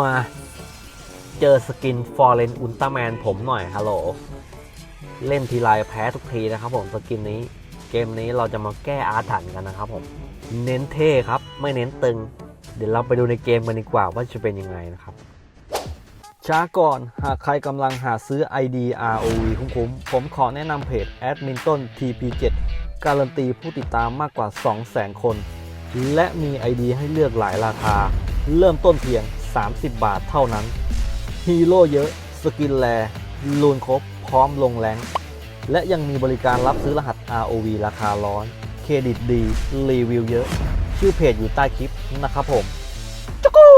มาเจอสกินฟอร์เรนอุลตร้าแมนผมหน่อยฮัลโหล เล่นทีไรแพ้ทุกทีนะครับผมสกินนี้เกมนี้เราจะมาแก้อาถรรพ์กันนะครับผม เน้นเท่ครับ ไม่เน้นตึง เดี๋ยวเราไปดูในเกมกันดีกว่าว่าจะเป็นยังไงนะครับ ช้าก่อนหากใครกำลังหาซื้อ ID ROV คุ้มๆผมขอแนะนำเพจแอดมินต้น TP7 การันตีผู้ติดตามมากกว่า 200,000 คน และมี ID ให้เลือกหลายราคา เริ่มต้นเพียง 30 บาทเท่านั้น ฮีโร่เยอะ สกินแลลูนครบ พร้อมลงแรง และยังมีบริการรับซื้อรหัส ROV ราคาร้อน เครดิตดี รีวิวเยอะ ชื่อเพจอยู่ใต้คลิปนะครับผมจุกู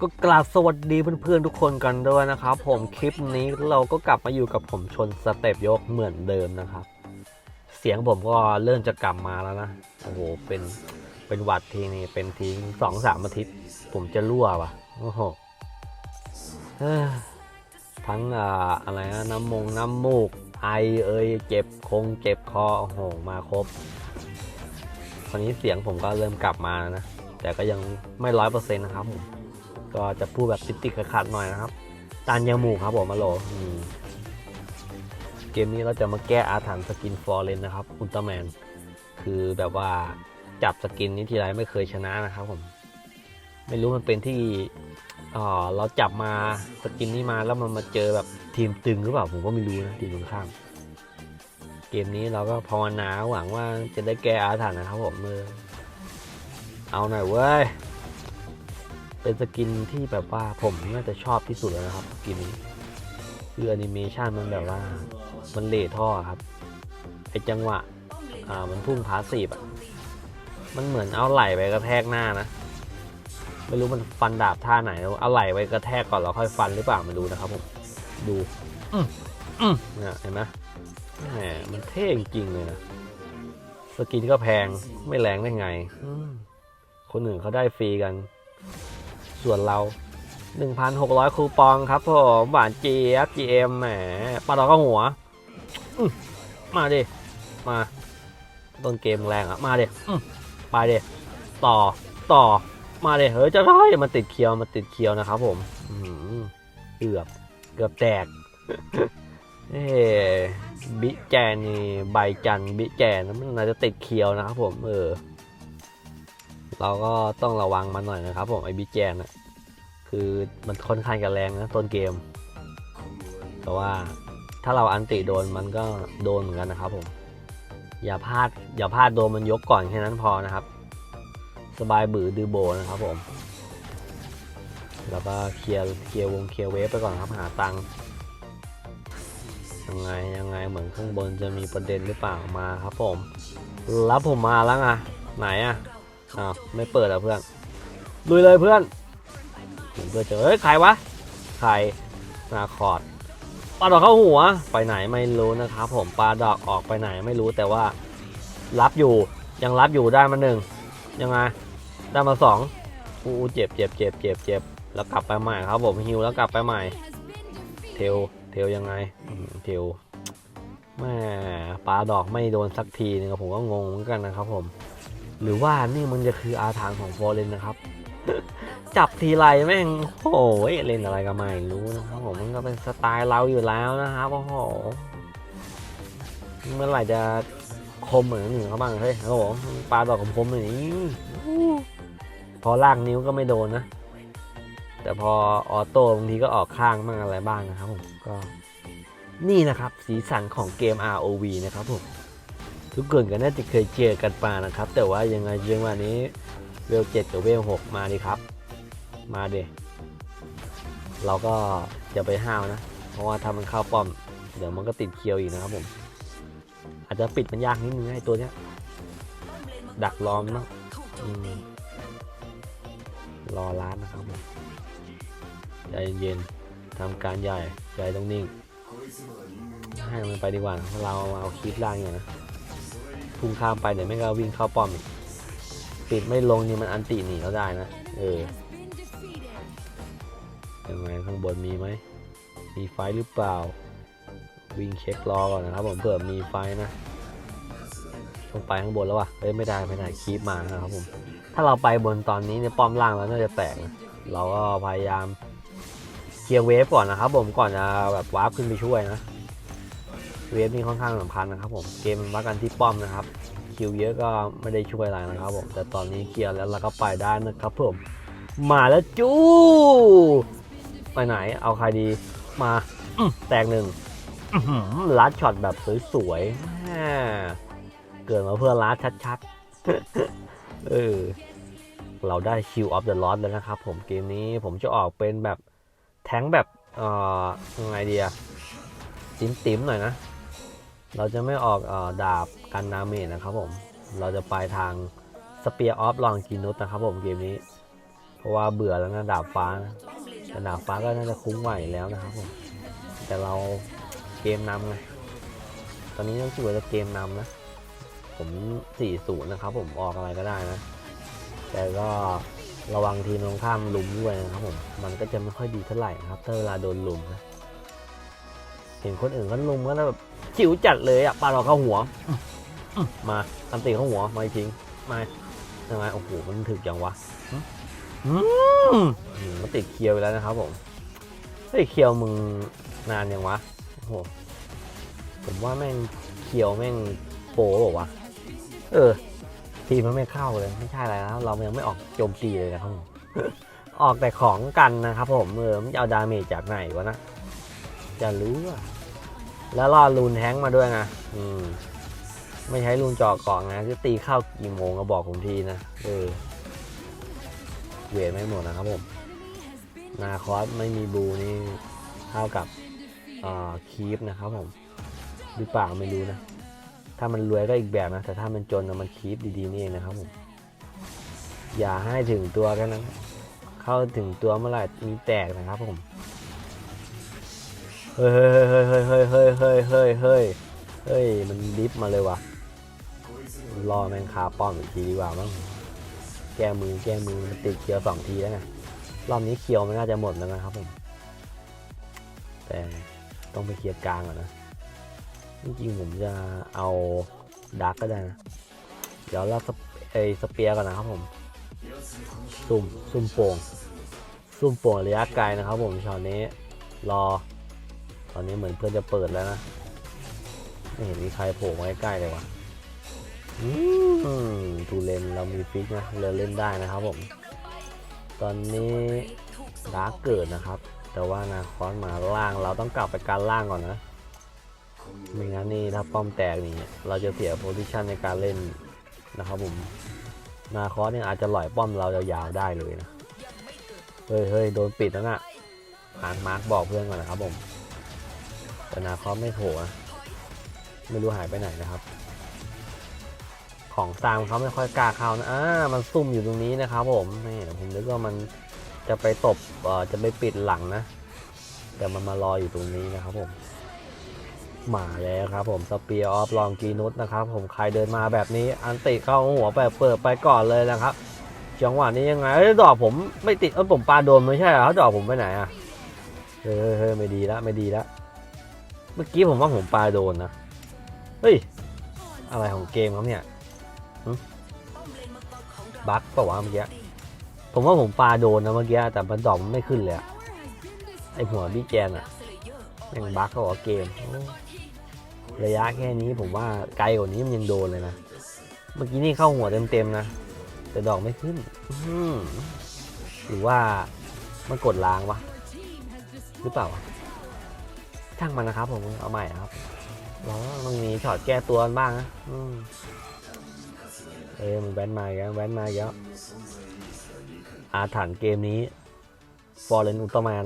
ก็กราบสวัสดีเพื่อนๆทุกคนกันด้วยนะครับผมคลิปนี้เราก็กลับมาอยู่กับผมชนสเต็ปยกเหมือนเดิมนะครับ เสียงผมก็เริ่มจะกลับมาแล้วนะ โอ้โห เป็น เป็นหวัดทีนี่เป็นทีสองสามอาทิตย์ ผมจะรั่วว่ะโอ้โหทั้งอ่าอะไรนะน้ำมงน้ำมูก ไอเอยเจ็บคงเจ็บคอโอ้โหมาครบคราวนี้เสียงผมก็เริ่มกลับมาแล้วนะ แต่ก็ยังไม่ร้อยเปอร์เซ็นต์นะครับผมก็จะพูดแบบติดๆขัดๆหน่อยนะครับตานยาหมูกครับผมมาโหลเกมนี้เราจะมาแก้อาถรรพ์สกินฟอร์เรนนะครับอุลตร้าแมนคือแบบว่า จับสกินนี้ทีไรไม่เคยชนะนะครับผมไม่รู้มันเป็นที่เราจับมาสกินนี้มาแล้วมันมาเจอแบบทีมตึงหรือเปล่าผมก็ไม่รู้นะทีมตรงข้ามเกมนี้เราก็ภาวนาหวังว่าจะได้แก้อาถรรพ์นะครับผมเออเอาหน่อยเว้ยเป็นสกินที่แบบว่าผมน่าจะชอบที่สุดแล้วนะครับสกินนี้คือแอนิเมชันมันแบบว่ามันเลท่อครับไอจังหวะอ่ามันพุ่งพาสซีฟอะ มันเหมือนเอาไหล่ไปกระแทกหน้านะ ไม่รู้มันฟันดาบท่าไหนแล้วเอาไหล่ไปกระแทกก่อนแล้วค่อยฟันหรือเปล่าไม่รู้นะครับผม ดูอืมอืมเนี่ยเห็นไหมแหมมันเท่จริงๆเลยนะ สกินก็แพงไม่แรงได้ไงอืมคนอื่นเขาได้ฟรีกัน ส่วนเรา1,600 คูปองครับผมหวานเจี๊ยบ GM แหมปลาดอกก็หัวอื้อมาดิ มา ต้นเกมแรงอะ มาดิ ไปดิต่อต่อมาดิเฮ้ยจะได้มันติดเคียวมันติดเคียวนะครับ ผมอื้ออเกือบเกือบแตกเอ้บิแจนนี่ใบจันบิแจนมันน่าจะติดเคียวนะครับ ผม เออ เราก็ต้องระวังมันหน่อยนะครับ ผมไอ้บิแจนอะคือมันค่อนข้างจะแรงนะต้นเกม แต่ว่าถ้าเราอันติโดนมันก็โดนเหมือนกันนะครับผม อย่าพลาดอย่าพลาดโดนมันยกก่อนแค่นั้นพอนะครับ สบายบือดือโบนะครับผม แล้วก็เคลียร์เคลียร์วงเคลียร์เวฟไปก่อนครับหาตังค์ยังไงยังไงเหมือนข้างบนจะมีประเด็นหรือเปล่ามาครับผมรับผมมาแล้วไงไหนอะอ้าวไม่เปิดอะเพื่อนลุยเลยเพื่อนเห็นเพื่อนเจอเฮ้ยใครวะใครนาคอร์ด ปลาดอกเข้าหัว ไปไหนไม่รู้นะครับผมปลาดอกออกไปไหนไม่รู้แต่ว่ารับอยู่ยังรับอยู่ได้มาหนึ่งยังไงได้มาสองอู้เจ็บเจ็บเจ็บเจ็บเจ็บแล้วกลับไปใหม่ครับผมฮิวแล้วกลับไปใหม่ เทลเทลยังไงเทลแม่ปลาดอกไม่โดนสักทีนึงผมก็งงเหมือนกันนะครับผม หรือว่านี่มันจะคืออาถรรพ์ของฟอร์เรนนะครับ จับทีไรแม่งโอ้ยเล่นอะไรก็ไม่รู้นะครับผมมันก็เป็นสไตล์เราอยู่แล้วนะครับโอ้โหเมื่อไหร่จะคมเหมือนหนึ่งเขาบ้างเฮ้ยโอ้โหปลาดอกคมๆหน่อยนี่พอลากนิ้วก็ไม่โดนนะ แต่พอออโต้บางทีก็ออกข้างบ้างอะไรบ้างนะครับผมก็นี่นะครับสีสันของเกม ROV นะครับผมทุกคนก็น่าจะเคยเจอกันมานะครับ แต่ว่ายังไงยังวันนี้เวลเจ็ดกับเวลหกมาดิครับ มาเดเราก็อย่าไปห้าวนะ เพราะว่าถ้ามันเข้าป้อม เดี๋ยวมันก็ติดเคียวอีกนะครับผม อาจจะปิดมันยากนิดนึงไอ้ตัวเนี้ย ดักรอมเนาะรอร้านนะครับผมใจเย็นๆทำการใหญ่ใจต้องนิ่ง ให้มันไปดีกว่านะเราเอาคลิปล่างอย่างนะพุ่งข้ามไปเดี๋ยวไม่ก็วิ่งเข้าป้อมอีกปิดไม่ลงนี่มันอันติหนีเขาได้นะ เออ ยังไงข้างบนมีไหม มีไฟหรือเปล่า วิ่งเช็ครอก่อนนะครับผมเผื่อมีไฟนะต้องไปข้างบนแล้ววะเอ้ยไม่ได้ไม่ได้คีบมานะครับผม ถ้าเราไปบนตอนนี้เนี่ยป้อมล่างเราน่าจะแตกนะเราก็พยายามเคลียร์เวฟก่อนนะครับผมก่อนจะแบบวาร์ปขึ้นไปช่วยนะ เวฟนี่ค่อนข้างสำคัญนะครับผมเกมมันวัดกันที่ป้อมนะครับคิวเยอะก็ไม่ได้ช่วยอะไรนะครับผมแต่ตอนนี้เคลียร์แล้วเราก็ไปได้นะครับผมมาแล้วจู้ ไปไหนเอาใครดีมาอื้อแตกหนึ่งอื้อหือลัดช็อตแบบสวยๆแม่เกิดมาเพื่อลัดชัดๆเออเราได้คิวออฟเดอะลอสแล้วนะครับผมเกมนี้ผมจะออกเป็นแบบแท้งแบบเอ่อยังไงดีอะติ๋มติ๋มๆหน่อยนะ เราจะไม่ออกเออดาบกันนาเมจนะครับผม เราจะไปทางสเปียร์ออฟลองกินุสนะครับผมเกมนี้ เพราะว่าเบื่อแล้วนะดาบฟ้านะ แต่ดาบฟ้าก็น่าจะคุ้มไหวแล้วนะครับผมแต่เราเกมนำไงตอนนี้ต้องช่วยจะเกมนำนะ ผม4-0นะครับ ผมออกอะไรก็ได้นะ แต่ก็ระวังทีมตรงข้ามลุมด้วยนะครับผมมันก็จะไม่ค่อยดีเท่าไหร่นะครับถ้าเวลาโดนลุมนะเห็นคนอื่นก็ลุมก็แบบจิ๋วจัดเลยอะปาเราเข้าหัว มาอันตีเข้าหัวมาทิ้งมายังไงโอ้โหมันถึกจังวะ อืมมันติดเคียวไปแล้วนะครับผมเฮ้ยเคียวมึงนานยังวะโอ้โหผมว่าแม่งเคียวแม่งโปรบอกว่าวะเออ ทีมมันไม่เข้าเลย ไม่ใช่อะไรนะเรายังไม่ออกโจมตีเลยนะครับผมออกแต่ของกันนะครับผมเออมันจะเอาดาเมจจากไหนวะนะจะรู้อะแล้วรอรูนแฮงมาด้วยนะอืม ไม่ใช้รูนเจาะเกาะนะจะตีเข้ากี่โมงก็บอกผมทีนะเออ เวทไม่หมดนะครับผมนาคอสไม่มีบูนี่เท่ากับคีฟนะครับผมหรือเปล่าไม่รู้นะ ถ้ามันรวยก็อีกแบบนะ แต่ถ้ามันจนนะมันคีฟดีๆนี่เองนะครับผมอย่าให้ถึงตัวกันนะ เข้าถึงตัวเมื่อไหร่มีแตกนะครับผมเฮ้ยเฮ้ยเฮ้ยเฮ้ยเฮ้ยเฮ้ยเฮ้ยเฮ้ยเฮ้ยเฮ้ยมันดิฟมาเลยว่ะรอแมงคาป้อมอีกทีดีกว่ามั้ง แก้มือแก้มือมันติดเคียวสองทีแล้วไงรอบนี้เคียวมันน่าจะหมดแล้วนะครับผม แต่ต้องไปเคลียร์กลางก่อนนะจริงๆผมจะเอาดาร์กก็ได้นะเดี๋ยวเราสเปไอสเปียร์ก่อนนะครับผมซุ่มซุ่มโป่งซุ่มโป่งระยะไกลนะครับ ผมช็อตนี้รอ ตอนนี้เหมือนเพื่อนจะเปิดแล้วนะไม่เห็นมีใครโผล่มาใกล้เลยวะอืม ทูเลนเรามีฟิกนะเราเล่นได้นะครับผม ตอนนี้ดาร์กเกิดนะครับ แต่ว่านาคอนมาล่างเราต้องกลับไปการล่างก่อนนะไม่งั้นนี่ถ้าป้อมแตกนี่เราจะเสียโพซิชันในการเล่นนะครับผมนาคอสเนี่ยอาจจะหล่อยป้อมเรายาวๆได้เลยนะเฮ้ยเฮ้ยโดนปิดแล้วนะอ่านมาร์กบอกเพื่อนก่อนนะครับผมแต่นาคอสไม่โผล่นะไม่รู้หายไปไหนนะครับ ของตามเขาไม่ค่อยกล้าเข้านะอ่ามันซุ่มอยู่ตรงนี้นะครับผมนี่ผมนึกว่ามันจะไปตบเอ่อจะไปปิดหลังนะ แต่มันมารออยู่ตรงนี้นะครับผมมาแล้วครับผมสเปียร์ออฟลองกีนุสนะครับผมใครเดินมาแบบนี้อันติเข้าหัวไปเปิดไปก่อนเลยนะครับจังหวะนี้ยังไงเอ้ยดอกผมไม่ติดเออผมปาโดนไม่ใช่เหรอดอกผมไปไหนอะเฮ้ยเฮ้ยเฮ้ยไม่ดีแล้วไม่ดีแล้วเมื่อกี้ผมว่าผมปาโดนนะเฮ้ยอะไรของเกมครับเนี่ย บั๊กเปล่าวะเมื่อกี้ ผมว่าผมปาโดนนะเมื่อกี้แต่มันดอกมันไม่ขึ้นเลยไอหัวบี้แกนอะแม่งบั๊กเขาบอกเกม ระยะแค่นี้ผมว่าไกลกว่านี้มันยังโดนเลยนะ เมื่อกี้นี่เข้าหัวเต็มๆนะ แต่ดอกไม่ขึ้นหรือว่ามันกดล้างวะหรือเปล่าช่างมันนะครับผมเอาใหม่ครับเราต้องมีช็อตแก้ตัวบ้างนะ อืมเอ้ยมันแว้นมาอีกแล้วแว้นมาอีกแล้วอาถรรพ์เกมนี้ฟอร์เรนอุลตร้าแมน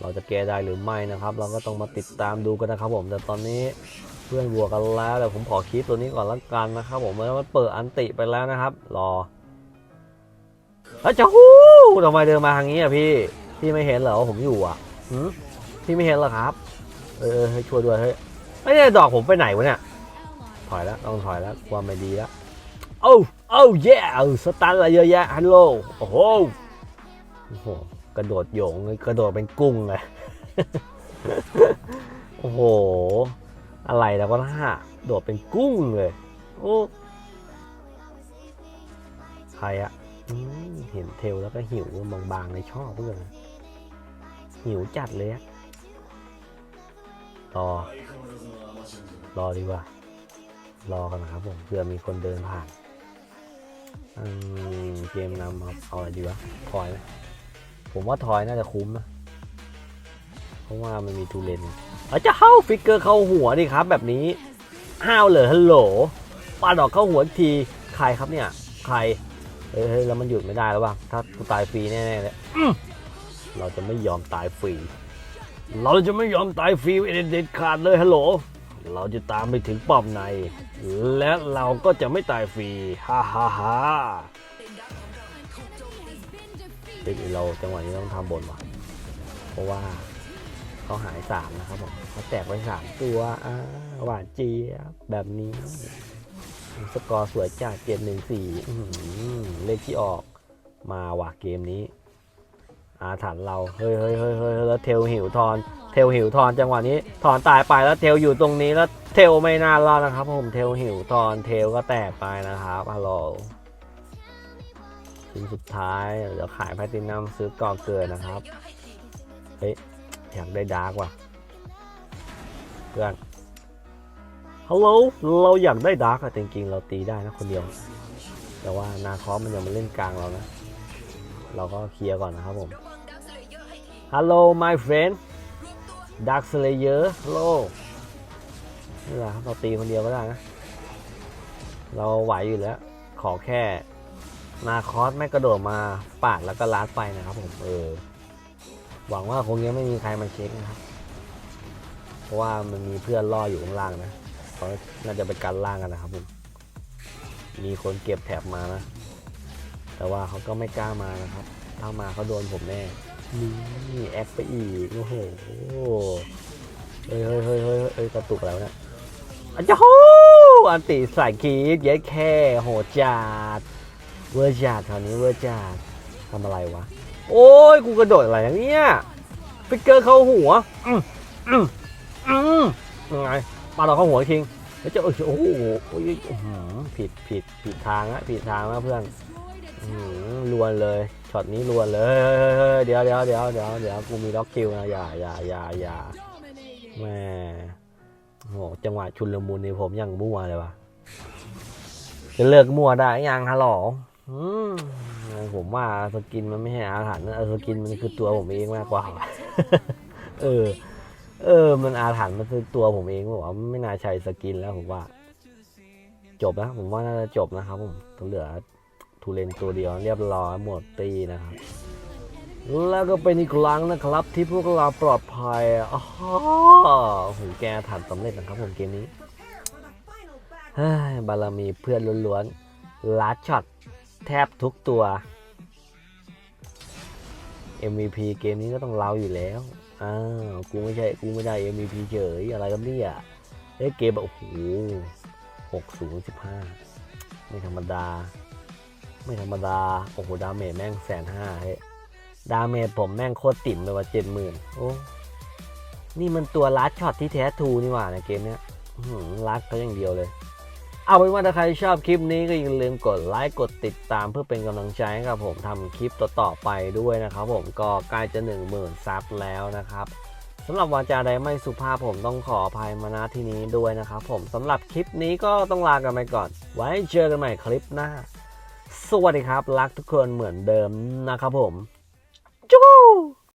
เราจะแก้ได้หรือไม่นะครับ เราก็ต้องมาติดตามดูกันนะครับผมแต่ตอนนี้เพื่อนบวกกันแล้วแต่ผมขอคลิปตัวนี้ก่อนละกันนะครับผมแล้วมันเปิดอันติไปแล้วนะครับ รอเฮ้ยจะฮู้ทำไมเดินมาทางนี้อะพี่พี่ไม่เห็นเหรอว่าผมอยู่อะพี่ไม่เห็นเหรอครับ เออให้ช่วยด้วยเฮ้ยไอ้เนี่ยดอกผมไปไหนวะเนี่ยถอยแล้วต้องถอยแล้วความไม่ดีแล้ว อ้โอ้เย่สตันอะไรเยอะแยะฮัลโหลโอ้โหโอ้โหกระโดดโยงกระโดดเป็นกุ้งเลยโอ้โห อะไรแล้วก็ล่าโดดเป็นกุ้งเลยโอ้ใครอะเห็นเทลแล้วก็หิวบางๆในชอบเพื่อนหิวจัดเลยอะรอ รอดีกว่า รอกันนะครับผมเผื่อมีคนเดินผ่าน เกมนำครับเอาอะไรดีวะทอยไหมผมว่าทอยน่าจะคุ้มนะเพราะว่ามันมีทูเลนอาจจะเข้าฟิกเกอร์เข้าหัวดิครับ แบบนี้ห้าวเลยฮัลโหลปาดอกเข้าหัวทีใครครับเนี่ยใครเฮ้ยแล้วมันหยุดไม่ได้แล้วว่ะถ้ากูตายฟรีแน่ๆเลยเราจะไม่ยอมตายฟรีเราจะไม่ยอมตายฟรีเด็ดขาดเลยฮัลโหลเราจะตามไปถึงป้อมใน และเราก็จะไม่ตายฟรี ฮ่าฮ่าฮ่าเด็กเราจังหวะนี้ต้องทำบนว่ะเพราะว่าเขาหายสามนะครับผมเขาแตกไปสามตัวหวานเจี๊ยบแบบนี้สกอร์สวยจากเกมหนึ่งสี่เลขที่ออกมาว่ะเกมนี้ อาถรรพ์เรา เฮ้ยเฮ้ยเฮ้ยเฮ้ยแล้วเทลหิวทอนเทลหิวทอนจังหวะนี้ถอนตายไปแล้วเทลอยู่ตรงนี้แล้วเทลไม่น่ารอดนะครับผมเทลหิวทอนเทลก็แตกไปนะครับฮัลโหลชิ้นสุดท้ายเดี๋ยวขายแพลตตินัมซื้อกอเกินนะครับ เฮ้ยอยากได้ดาร์กว่ะเพื่อนฮัลโหลเราอยากได้ดาร์กอะจริงๆ เราตีได้นะคนเดียว แต่ว่านาคอสมันยังมาเล่นกลางเรานะ เราก็เคลียร์ก่อนนะครับผม ฮัลโหล my friend Dark Slayer ฮัลโหลนี่แหละเราตีคนเดียวก็ได้นะ เราไหวอยู่แล้ว ขอแค่นาคอสไม่กระโดดมาปาดแล้วก็ลาดไปนะครับผม เออ หวังว่าคงยังไม่มีใครมาเช็คนะครับ เพราะว่ามันมีเพื่อนล่ออยู่ข้างล่างนะเขาน่าจะไปกันล่างกันนะครับผม มีคนเก็บแถบมานะ แต่ว่าเขาก็ไม่กล้ามานะครับ ถ้ามาเขาโดนผมแน่ นี่แอคไปอีกโอ้โหเฮ้ยเฮ้ยเฮ้ยเฮ้ยกระตุกแล้วเนี่ยอันจะโหอันติใส่คีดเย็ดแค่โหจัดเวอร์จัดคราวนี้เวอร์จัดทำอะไรวะ โอ้ยกูกระโดดอะไรเนี่ยฟิกเกอร์เข้าหัวอืมอืมอืมยังไงปาเราเข้าหัวคิงแล้วจะเออโอ้โหโอ้ยผิดผิดผิดทางละผิดทางแล้วเพื่อนอื้อหือลวนเลย ช็อตนี้ลวนเลยเดี๋ยวเดี๋ยวเดี๋ยวเดี๋ยวเดี๋ยวกูมีล็อกคิวนะอย่าอย่าอย่าอย่าแม่โหจังหวะชุนลมุนนี่ผมยังมั่วเลยวะจะเลิกมั่วได้ยังฮัลโหลผมว่าสกินมันไม่ใช่อาถรรพ์นะสกินมันคือตัวผมเองมากกว่า เออ เออ มันอาถรรพ์มันคือตัวผมเองผมว่าไม่น่าใช้สกินแล้วผมว่า จบแล้วผมว่าน่าจะจบนะครับผมต้องเหลือ ทูเลนตัวเดียวเรียบร้อยหมดตีนะครับ แล้วก็เป็นอีกครั้งนะครับที่พวกเราปลอดภัยอ๋อโหแกถันสำเร็จนะครับผมเกมนี้เฮ้ยบารมีเพื่อนล้วนๆลัดช็อตแทบทุกตัว MVP เกมนี้ก็ต้องเราอยู่แล้ว อ้าว กูไม่ใช่ กูไม่ได้ MVP เฉย อะไรกันเนี่ยเอ้เกมแบบโอ้โหหกศูนย์สิบห้าไม่ธรรมดา ไม่ธรรมดา โอ้โห ดาเมจแม่งแสนห้าเฮ้ยดาเมจผมแม่งโคตรติ่มเลยว่าเจ็ดหมื่นโอ้ นี่มันตัวลัดช็อตที่แท้ทูนี่หว่าในเกมเนี้ยลัดเขาอย่างเดียวเลย เอาเป็นว่าถ้าใครชอบคลิปนี้ก็อย่าลืมกดไลค์กดติดตามเพื่อเป็นกำลังใจให้กับผมทำคลิปต่อๆไปด้วยนะครับผมก็ใกล้จะ 1 0,000ซับแล้วนะครับสำหรับวาจาใดไม่สุภาพผมต้องขออภัยมาณที่นี้ด้วยนะครับผมสำหรับคลิปนี้ก็ต้องลากันไปก่อน ไว้เจอกันใหม่คลิปหน้า สวัสดีครับ รักทุกคนเหมือนเดิมนะครับผมจู้